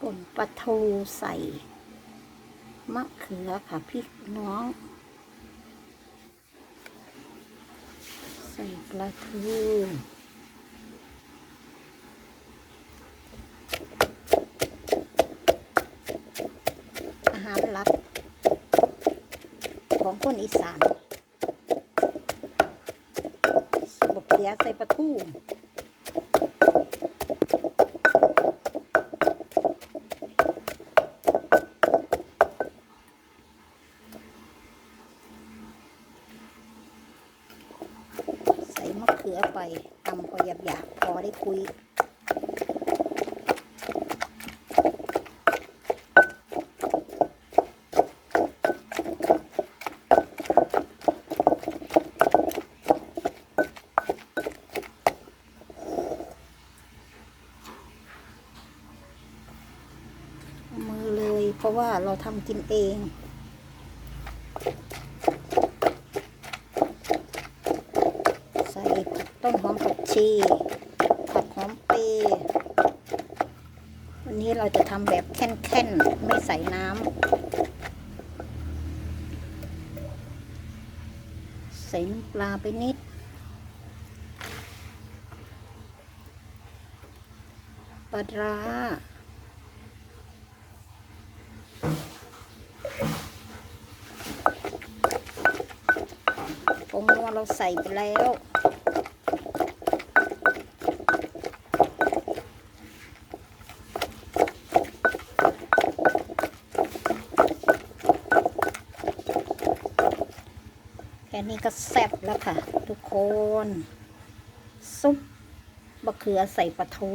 ป่นปลาทูใส่ มะเขือค่ะพี่น้อง ใส่ปลาทูอาหารหลักของคนอีสานสบกเขียใส่ปลาทู ใส่มะเขือไปตำพอหยาบหยาบๆพอได้คุยมือเลยเพราะว่าเราทำกินเอง ส่ต้นหอมผักชีผักหอมเปรวันนี้เราจะทำแบบแค่นๆ ไม่ใส่น้ำใส่น้ำปลาไปนิด ปลาร้าผงนัวเราใส่ไปแล้ว แค่นี้ก็แซ่บแล้วค่ะ ทุกคน ซุปบะเขือใส่ปลาทู